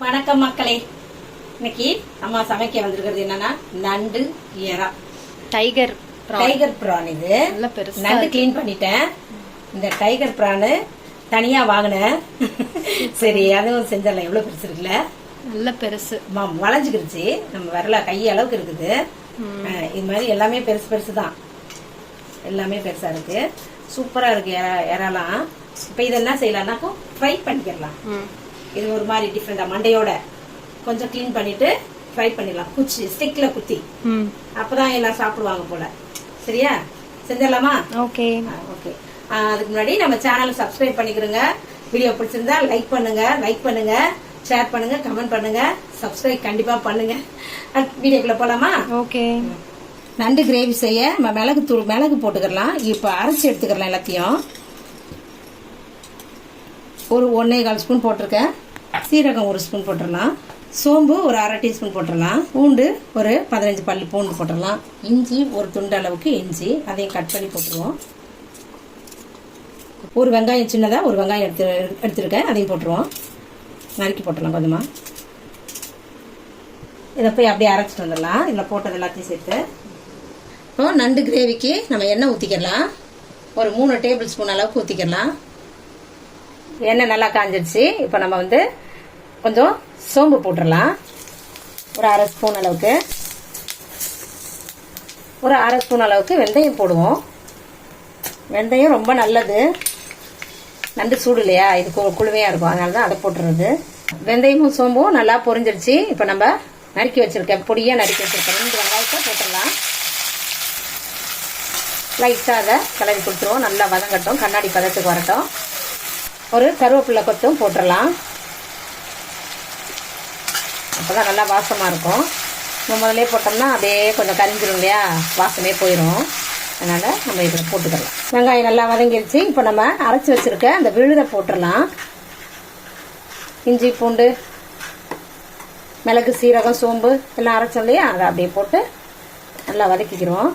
வணக்கம் மக்களே. இன்னைக்கு அம்மா சமைக்க வந்திருக்கிறது என்னன்னா நண்டு எறா டைகர் டைகர் பிரான் இது. நண்டு க்ளீன் பண்ணிட்டேன். இந்த டைகர் பிரான் தனியா வாங்கினேன். சரி அதுவும் செஞ்சிடலாம் எவ்வளவு பெருசு இருக்குல்ல? நல்ல பெருசு. வளைஞ்சுக்கிருச்சு நம்ம விரல. கை அளவுக்கு இருக்குது. இது மாதிரி எல்லாமே பெருசு பெருசு தான் எல்லாமே பெருசா இருக்கு. சூப்பரா இருக்கு. எறா எறாலாம். இப்ப இது என்ன செய்யலாம்னாக்கும் ஃப்ரை பண்ணிக்கலாம். இது ஒரு மாதிரி டிஃப்ரெண்டா மண்டையோட கொஞ்சம் க்ளீன் பண்ணிட்டு ஃப்ரை பண்ணிடலாம். குச்சி ஸ்டிக்ல குத்தி. ம். அப்பதான் எல்லாம் சாப்பிடுவாங்க போல. சரியா? செஞ்சிடலாமா? ஓகே. ஓகே. அதுக்கு முன்னாடி நம்ம சேனலை சப்ஸ்கிரைப் பண்ணிக்கிறோங்க. வீடியோ பிடிச்சிருந்தா லைக் பண்ணுங்க லைக் பண்ணுங்க ஷேர் பண்ணுங்க கமெண்ட் பண்ணுங்க. சப்ஸ்கிரைப் கண்டிப்பா பண்ணுங்க. வீடியோக்குள்ள போலாமா? ஓகே. நண்டு கிரேவி செய்ய நம்ம மிளகு தூள் மிளகு போட்டுக்கலாம் இப்போ அரைச்சி எடுத்துக்கலாம் எல்லாத்தையும். ஒரு ஒன்றே கால் ஸ்பூன் போட்டிருக்கேன். சீரகம் ஒரு ஸ்பூன் போட்டுடலாம். சோம்பு ஒரு அரை டீஸ்பூன் போட்டுடலாம். பூண்டு ஒரு பதினஞ்சு பல்லு பூண்டு போட்டுடலாம். இஞ்சி ஒரு துண்டு அளவுக்கு இஞ்சி. அதையும் கட் பண்ணி போட்டுருவோம். ஒரு வெங்காயம் சின்னதாக ஒரு வெங்காயம் எடுத்து எடுத்துருக்கேன். அதையும் போட்டுருவோம். நறுக்கி போட்டுடலாம் கொஞ்சமாக இதை போய் அப்படியே அரைச்சிட்டு வந்துடலாம். இதில் போட்டது எல்லாத்தையும் சேர்த்து. இப்போ நண்டு கிரேவிக்கு நம்ம எண்ணெய் ஊற்றிக்கலாம் ஒரு மூணு டேபிள் ஸ்பூன் அளவுக்கு ஊற்றிக்கலாம் எண்ணெய் நல்லா காஞ்சிடுச்சு இப்போ நம்ம வந்து கொஞ்சம் சோம்பு போட்டுடலாம் ஒரு அரை ஸ்பூன் அளவுக்கு. ஒரு அரை ஸ்பூன் அளவுக்கு வெந்தயம் போடுவோம். வெந்தயம் ரொம்ப நல்லது. நண்டு சூடு இல்லையா? இது கு- இருக்கும். அதனால தான் அதை போட்டுறது. வெந்தயமும் சோம்பும் நல்லா பொரிஞ்சிருச்சு. இப்போ நம்ம நறுக்கி வச்சுருக்கேன் பொடியாக நறுக்கி வச்சுருக்கேன் ரெண்டு வெங்காயத்தை போட்டுடலாம் லைட்டாக அதை கிளறி கொடுத்துருவோம். நல்லா வதங்கட்டும். கண்ணாடி பதத்துக்கு வரட்டும். ஒரு கருவேப்பிள்ளை கொத்தும் போட்டுடலாம் அப்போ தான் நல்லா வாசமாக இருக்கும். நம்ம முதல்ல போட்டோம்னா அப்படியே கொஞ்சம் கரிஞ்சிடும் இல்லையா? வாசமே போயிடும் அதனால் நம்ம இதில் போட்டுக்கலாம். வெங்காயம் நல்லா வதங்கிருச்சு. இப்போ நம்ம அரைச்சி வச்சுருக்க அந்த விழுதை போட்டுடலாம். இஞ்சி பூண்டு மிளகு சீரகம் சோம்பு எல்லாம் அரைச்சோம் இல்லையா? அதை அப்படியே போட்டு நல்லா வதக்கிக்கிறோம்.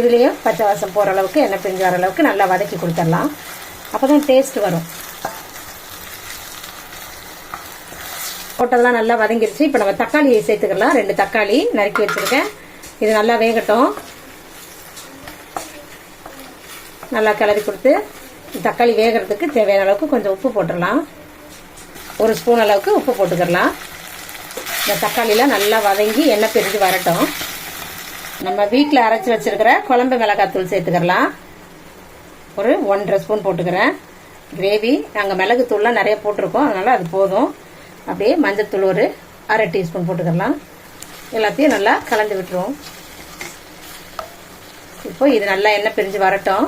இதுலேயும் பச்சை வாசம் போகிற அளவுக்கு எண்ணெய் பிரிஞ்சு வர அளவுக்கு நல்லா வதக்கி கொடுத்துடலாம். அப்போ தான் டேஸ்ட் வரும். போட்டதெல்லாம் நல்லா வதங்கிருச்சு. இப்போ நம்ம தக்காளியை சேர்த்துக்கலாம். ரெண்டு தக்காளி நறுக்கி வச்சுருக்கேன். இது நல்லா வேகட்டும். நல்லா கிளறி கொடுத்து தக்காளி வேகிறதுக்கு தேவையான அளவுக்கு கொஞ்சம் உப்பு போட்டுடலாம். ஒரு ஸ்பூன் அளவுக்கு உப்பு போட்டுக்கிடலாம் இந்த தக்காளிலாம் நல்லா வதங்கி எண்ணெய் பிரிஞ்சு வரட்டும். நம்ம வீட்டில் அரைச்சி வச்சிருக்கிற குழம்பு மிளகாத்தூள் சேர்த்துக்கலாம். ஒரு ஒன்றரை ஸ்பூன் போட்டுக்கிறேன். கிரேவி நாங்கள் மிளகுத்தூள்லாம் நிறைய போட்டிருக்கோம். அதனால் அது போதும். அப்படியே மஞ்சத்தூள் ஒரு அரை டீஸ்பூன் போட்டுக்கலாம். எல்லாத்தையும் நல்லா கலந்து விட்டுருவோம். இப்போ இது நல்லா எண்ணெய் பிரிஞ்சு வரட்டும்.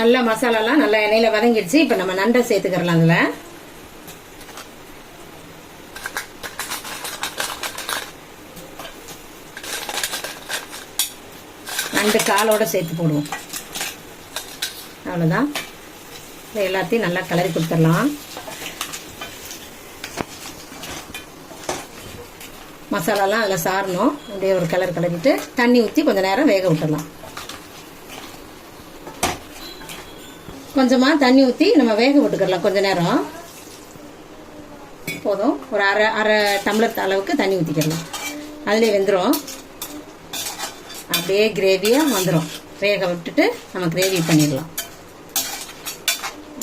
நல்லா மசாலாலாம் நல்லா எண்ணெயில் வதங்கிடுச்சு. இப்போ நம்ம நண்டை சேர்த்துக்கிறலாம் அதில். நண்டு காலோட சேர்த்து போடுவோம். அவ்வளோதான் எல்லாத்தையும் நல்லா கலரி கொடுத்துடலாம். மசாலாலாம் அதில் சாரணும் அப்படியே ஒரு கலர் கலந்துட்டு தண்ணி ஊற்றி கொஞ்சம் நேரம் வேக விட்டுடலாம் கொஞ்சமாக தண்ணி ஊற்றி நம்ம வேக விட்டுக்கிடலாம் கொஞ்சம் நேரம். போதும். ஒரு அரை அரை டம்ளர் அளவுக்கு தண்ணி ஊற்றிக்கிடலாம் அதிலே வெந்துடும் அப்படியே கிரேவியாக வந்துடும் வேக விட்டுட்டு நம்ம கிரேவி பண்ணிடலாம்.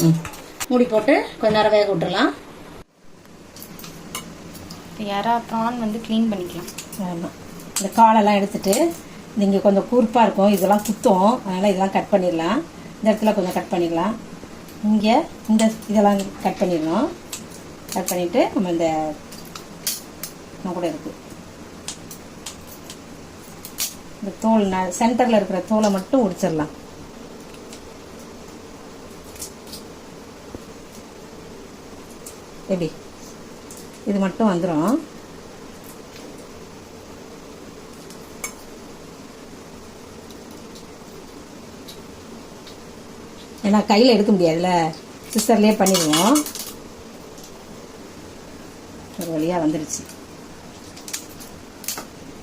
ம். மூடி போட்டு கொஞ்ச நேரம் வேக விட்டுறலாம் யாரா ப்ரான் வந்து க்ளீன் பண்ணிக்கலாம். ஆமாம் இந்த காலெல்லாம் எடுத்துட்டு இது இங்கே கொஞ்சம் கூர்ப்பாக இருக்கும். இதெல்லாம் குத்தும். அதனால் இதெல்லாம் கட் பண்ணிடலாம். இந்த இடத்துல கொஞ்சம் கட் பண்ணிடலாம் இங்கே இந்த இதெல்லாம் கட் பண்ணிடணும். கட் பண்ணிவிட்டு நம்ம இந்த கூட இருக்குது இந்த தோல் சென்டரில் இருக்கிற தோலை மட்டும் உடிச்சிடலாம் எப்படி? இது மட்டும் வந்துடும் ஏன்னா கையில் எடுக்க முடியாதுல்ல. சிஸ்டர்லேயே பண்ணிடுவோம். ஒரு வழியாக வந்துடுச்சு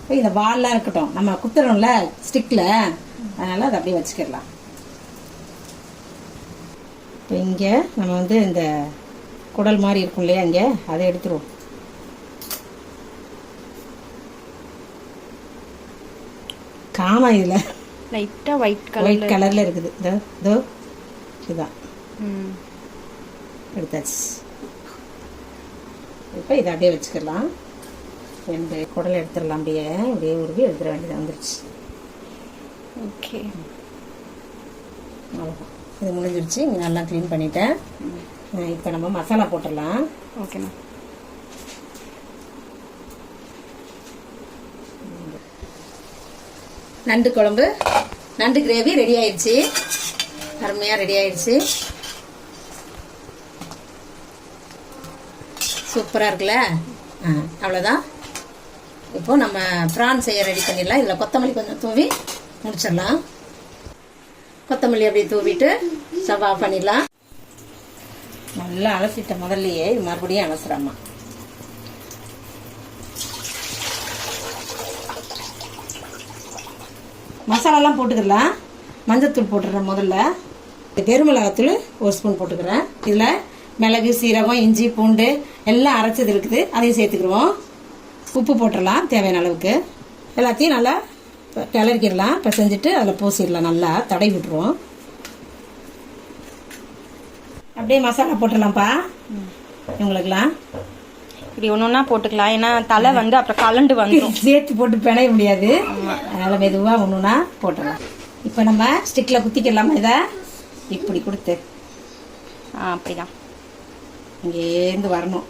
இப்போ இந்த வால்லாம் இருக்கட்டும். நம்ம குத்துறோம்ல ஸ்டிக்கில் அதனால் அதை அப்படியே வச்சுக்கிடலாம். இப்போ இங்கே நம்ம வந்து இந்த குடல் மாதிரி இருக்கும் இல்லையா இங்கே? அதை எடுத்துருவோம். காணா இதில். லைட்டாக ஒயிட் ஒயிட் கலர் கலரில் இருக்குது. இதோ இதோ. இதுதான். எடுத்தாச்சு. இப்போ இதை அப்படியே வச்சுக்கலாம். ரெண்டு குடல் எடுத்துடலாம் அப்படியே. அப்படியே உருவி எடுத்துட வேண்டியது வந்துருச்சு. ஓகே. அவ்வளோதான் இது முடிஞ்சிருச்சு. இங்கே நல்லா க்ளீன் பண்ணிட்டேன். இப்போ நம்ம மசாலா போட்டுடலாம். ஓகேண்ணா நண்டு குழம்பு நண்டு கிரேவி ரெடி ஆயிடுச்சு. அருமையாக ரெடி ஆயிடுச்சு. சூப்பராக இருக்குல்ல? ஆ அவ்வளோதான் இப்போ நம்ம ப்ரான் செய்ய ரெடி பண்ணிடலாம். இதில் கொத்தமல்லி கொஞ்சம் தூவி முடிச்சிடலாம். கொத்தமல்லி அப்படியே தூவிட்டு ஆஃப் பண்ணிடலாம். நல்லா அலசிட்ட முதல்லையே மறுபடியும் அலசுறம்மா. மசாலாலாம் போட்டுக்கலாம் மஞ்சத்தூள் போட்டுடுறேன் முதல்ல. பெருமிளகாத்தூள் ஒரு ஸ்பூன் போட்டுக்கிறேன். இதில் மிளகு சீரகம் இஞ்சி பூண்டு எல்லாம் அரைச்சது இருக்குது. அதையும் சேர்த்துக்கிடுவோம். உப்பு போட்டுடலாம் தேவையான அளவுக்கு. எல்லாத்தையும் நல்லா கிளறிக்கிடலாம். பிசைஞ்சிட்டு அதில் பூசிடலாம் நல்லா. தடை விட்டுருவோம். அப்படியே மசாலா போட்டுடலாம்ப்பா. இவங்களுக்குலாம் இப்படி ஒன்று ஒன்றா போட்டுக்கலாம். ஏன்னா தலை வந்து அப்புறம் கலண்டு வந்துடும் சேர்த்து போட்டு பிணைய முடியாது. அதனால மெதுவாக ஒன்றுனா போட்டுடலாம். இப்போ நம்ம ஸ்டிக்கில் குத்திக்கலாமா இதை? இப்படி கொடுத்து. ஆ அப்படிதான். இங்கேருந்து வரணும்.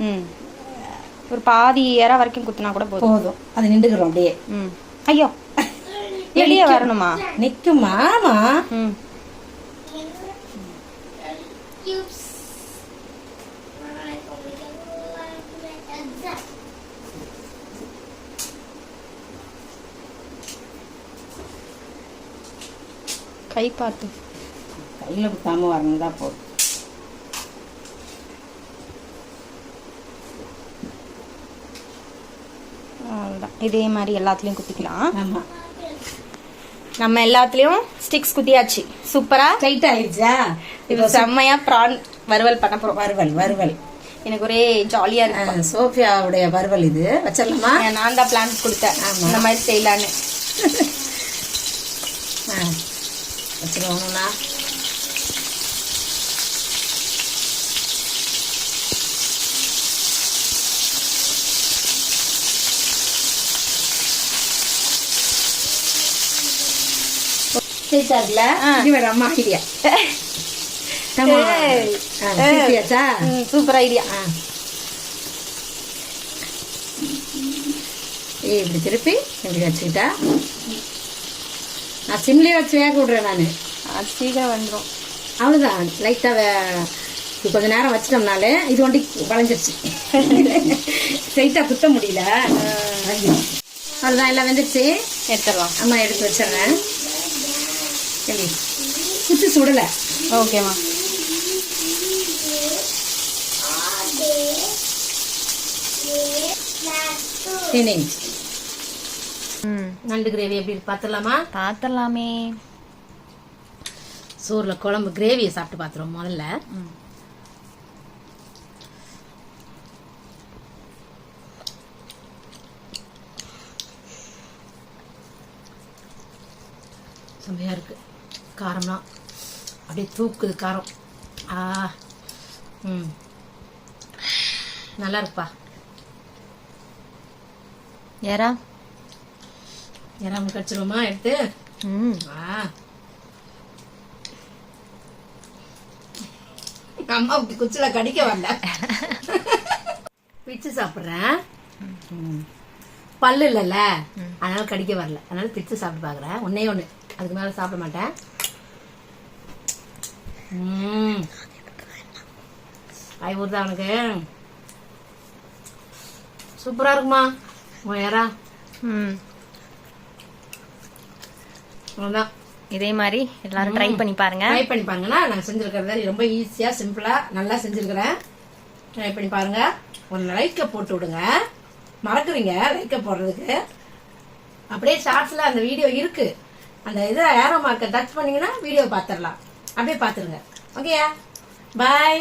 ம். ஒரு பாதி ஏற வரைக்கும் குத்துனா கூட போதும். போதும். அது நின்றுக்கிறோம் அப்படியே. ம். ஐயோ. வெளியே வரணுமா? நிற்குமா ஆமா. ம். கை பார்த்து. கையில் குத்தாம வரணும் தான் போதும் அவ்வளோதான் இதே மாதிரி எல்லாத்துலேயும் குத்திக்கலாம். ஆமாம் நம்ம எல்லாத்துலேயும் ஸ்டிக்ஸ் குத்தியாச்சு. சூப்பரா? டைட் ஆயிடுச்சா இப்போ செம்மையா ப்ரான் வறுவல் பண்ண போறோம். வறுவல் வறுவல். எனக்கு ஒரே ஜாலியா இருக்கு சோஃபியாவுடைய வறுவல் இது. வச்சிடலாமா? நான் தான் பிளான் கொடுத்தேன். இந்த மாதிரி செய்யலான்னு. வச்சுருவோம்னா வேற அம்மா ஐடியா சூப்பர் ஐடியா இப்படி திருப்பி இப்படி வச்சுக்கிட்டா? நான் சிம்லேயே வச்சு வேக விட்றேன் நான். சீக்கிரம் வந்துடும் அவ்வளோதான் லைட்டாக இது கொஞ்ச நேரம் வச்சிட்டோம்னாலே இது வண்டி வளைஞ்சிருச்சு. ஸ்ட்ரைட்டாக குத்த முடியல. அவ்வளோதான் எல்லாம் வெந்துருச்சு. எடுத்துடலாம். அம்மா எடுத்து வச்சிடுறேன். சரி குச்சி சுடலை. ஓகேம்மா ம் நண்டு கிரேவி எப்படி பார்த்துடலாமா பார்த்துடலாமே சோறில் குழம்பு கிரேவியை சாப்பிட்டு பார்த்துருவோம் முதல்ல. ம். செம்மையாக இருக்கு. காரம்லாம். அப்படியே தூக்குது காரம். ஆ ம். நல்லா இருக்குப்பா. யாரா யாராவது கடிச்சிருவோமா எடுத்து. ம். ஆ. அம்மா இப்படி குச்சில கடிக்க வரல. பிச்சு சாப்பிட்றேன். பல்லு இல்லைல்ல. அதனால கடிக்க வரல. அதனால பிச்சு சாப்பிட்டு பார்க்குறேன். ஒன்னே ஒன்று அதுக்கு மேலே சாப்பிட மாட்டேன். ம். ஆய் ஊறுதா உனக்கு. சூப்பராக இருக்குமா? உன் யாரா ம். அவ்வளோதான் இதே மாதிரி எல்லாரும் ட்ரை பண்ணி பாருங்க. ட்ரை பண்ணி பாருங்கன்னா நான் செஞ்சிருக்கிறது ரொம்ப ஈஸியாக சிம்பிளாக நல்லா செஞ்சிருக்கிறேன். ட்ரை பண்ணி பாருங்க. ஒரு லைக்கை போட்டு விடுங்க. மறக்குறீங்க லைக்கை போடுறதுக்கு. அப்படியே ஷார்ட்ஸில் அந்த வீடியோ இருக்கு. அந்த இதை ஏரோ மார்க்கை டச் பண்ணீங்கன்னா வீடியோ பார்த்துடலாம். அப்படியே பார்த்துருங்க. ஓகேயா பாய்